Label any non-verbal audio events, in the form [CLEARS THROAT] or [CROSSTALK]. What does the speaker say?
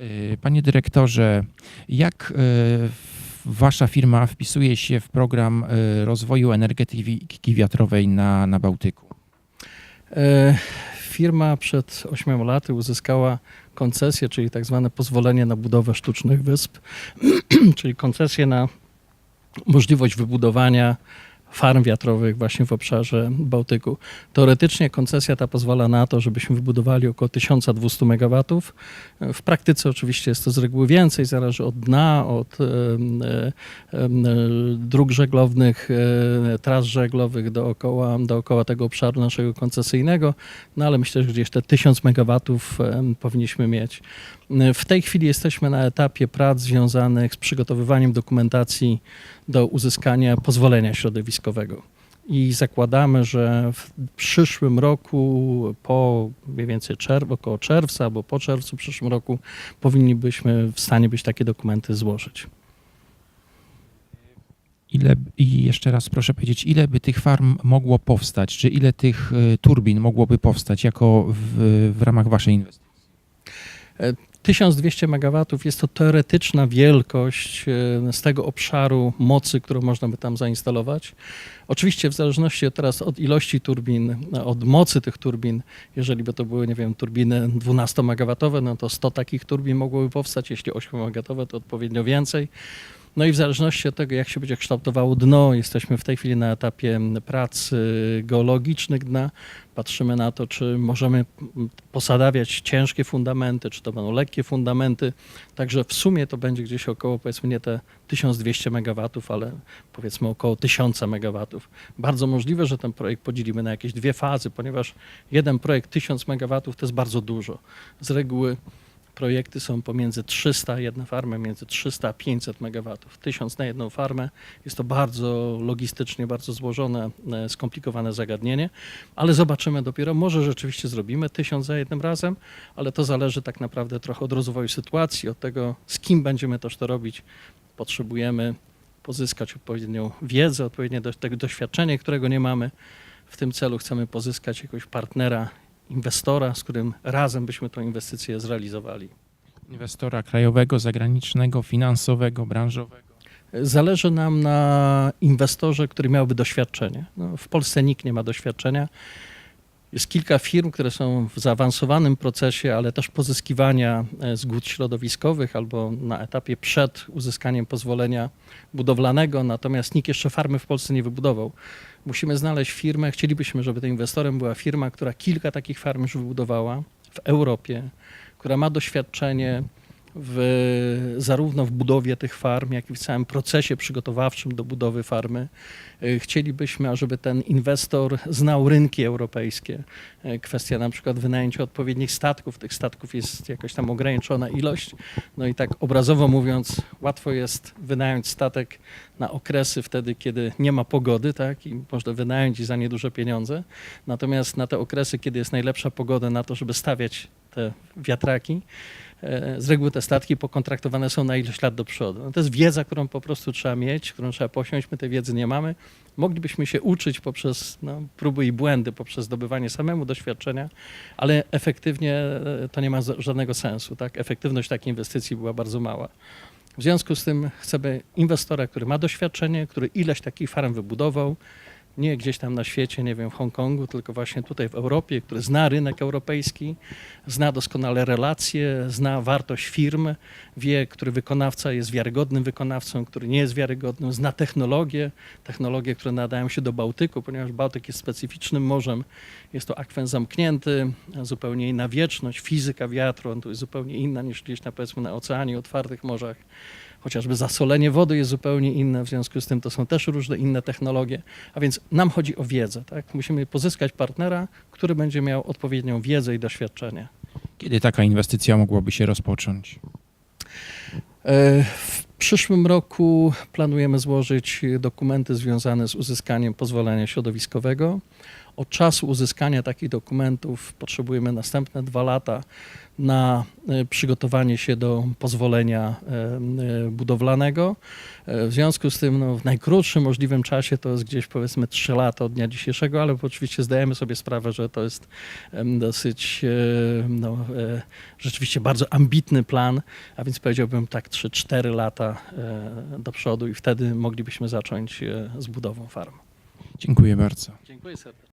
Y, Panie dyrektorze, jak y, wasza firma wpisuje się w program y, rozwoju energetyki wiatrowej na, na Bałtyku? E, Firma przed 8 laty uzyskała koncesję, czyli tak zwane pozwolenie na budowę sztucznych wysp, [CLEARS THROAT] czyli koncesję na możliwość wybudowania farm wiatrowych właśnie w obszarze Bałtyku. Teoretycznie koncesja ta pozwala na to, żebyśmy wybudowali około 1200 MW. W praktyce oczywiście jest to z reguły więcej, zależy od dna, od dróg żeglownych, e, tras żeglowych dookoła, dookoła tego obszaru naszego koncesyjnego, no ale myślę, że gdzieś te 1000 MW powinniśmy mieć. W tej chwili jesteśmy na etapie prac związanych z przygotowywaniem dokumentacji do uzyskania pozwolenia środowiskowego. I zakładamy, że w przyszłym roku, po mniej więcej czerw- około czerwca albo po czerwcu przyszłym roku, powinniśmy w stanie być takie dokumenty złożyć. Ile, I jeszcze raz proszę powiedzieć, ile by tych farm mogło powstać, czy ile tych y, turbin mogłoby powstać jako w, w ramach waszej inwestycji? 1200 MW jest to teoretyczna wielkość e, z tego obszaru mocy, którą można by tam zainstalować. Oczywiście w zależności teraz od ilości turbin, od mocy tych turbin, jeżeli by to były, nie wiem, turbiny 12 MW, no to 100 takich turbin mogłoby powstać, jeśli 8 MW to odpowiednio więcej. No i w zależności od tego, jak się będzie kształtowało dno, jesteśmy w tej chwili na etapie prac geologicznych dna. Patrzymy na to, czy możemy posadawiać ciężkie fundamenty, czy to będą lekkie fundamenty. Także w sumie to będzie gdzieś około, powiedzmy, nie te 1200 MW, ale powiedzmy około 1000 MW. Bardzo możliwe, że ten projekt podzielimy na jakieś dwie fazy, ponieważ jeden projekt 1000 MW to jest bardzo dużo. Z reguły projekty są pomiędzy 300, jedna farma między 300 a 500 MW. 1000 na jedną farmę jest to bardzo logistycznie, bardzo złożone, e, skomplikowane zagadnienie, ale zobaczymy dopiero. Może rzeczywiście zrobimy 1000 za jednym razem, ale to zależy tak naprawdę trochę od rozwoju sytuacji, od tego, z kim będziemy też to robić. Potrzebujemy pozyskać odpowiednią wiedzę, odpowiednie doświadczenie, którego nie mamy. W tym celu chcemy pozyskać jakiegoś partnera, inwestora, z którym razem byśmy tę inwestycję zrealizowali. Inwestora krajowego, zagranicznego, finansowego, branżowego? Zależy nam na inwestorze, który miałby doświadczenie. No, w Polsce nikt nie ma doświadczenia. Jest kilka firm, które są w zaawansowanym procesie, ale też pozyskiwania e, zgód środowiskowych albo na etapie przed uzyskaniem pozwolenia budowlanego, natomiast nikt jeszcze farmy w Polsce nie wybudował. Musimy znaleźć firmę, chcielibyśmy, żeby tym inwestorem była firma, która kilka takich farm już wybudowała w Europie, która ma doświadczenie w, zarówno w budowie tych farm, jak i w całym procesie przygotowawczym do budowy farmy. E, Chcielibyśmy, ażeby ten inwestor znał rynki europejskie. E, Kwestia na przykład wynajęcia odpowiednich statków. Tych statków jest jakaś tam ograniczona ilość. No i tak obrazowo mówiąc, łatwo jest wynająć statek na okresy wtedy, kiedy nie ma pogody, tak, i można wynająć i za nieduże pieniądze. Natomiast na te okresy, kiedy jest najlepsza pogoda na to, żeby stawiać te wiatraki, e, z reguły te statki pokontraktowane są na ileś lat do przodu. No to jest wiedza, którą po prostu trzeba mieć, którą trzeba posiąść. My tej wiedzy nie mamy. Moglibyśmy się uczyć poprzez no, próby i błędy, poprzez zdobywanie samemu doświadczenia, ale efektywnie e, to nie ma żadnego sensu. Tak? Efektywność takiej inwestycji była bardzo mała. W związku z tym chcemy inwestora, który ma doświadczenie, który ileś takich farm wybudował, nie gdzieś tam na świecie, nie wiem, w Hongkongu, tylko właśnie tutaj w Europie, który zna rynek europejski, zna doskonale relacje, zna wartość firm, wie, który wykonawca jest wiarygodnym wykonawcą, który nie jest wiarygodnym, zna technologie, technologie, które nadają się do Bałtyku, ponieważ Bałtyk jest specyficznym morzem, jest to akwen zamknięty, zupełnie inna wieczność, fizyka wiatru, on tu jest zupełnie inna niż gdzieś na, powiedzmy na oceanie, otwartych morzach. Chociażby zasolenie wody jest zupełnie inne, w związku z tym to są też różne inne technologie. A więc nam chodzi o wiedzę. Tak? Musimy pozyskać partnera, który będzie miał odpowiednią wiedzę i doświadczenie. Kiedy taka inwestycja mogłaby się rozpocząć? E, W przyszłym roku planujemy złożyć dokumenty związane z uzyskaniem pozwolenia środowiskowego. Od czasu uzyskania takich dokumentów potrzebujemy następne dwa lata na e, przygotowanie się do pozwolenia e, e, budowlanego. W związku z tym no, w najkrótszym możliwym czasie to jest gdzieś powiedzmy 3 lata od dnia dzisiejszego, ale oczywiście zdajemy sobie sprawę, że to jest dosyć no, rzeczywiście bardzo ambitny plan, a więc powiedziałbym tak 3-4 lata do przodu i wtedy moglibyśmy zacząć z budową farm. Dziękuję bardzo. Dziękuję serdecznie.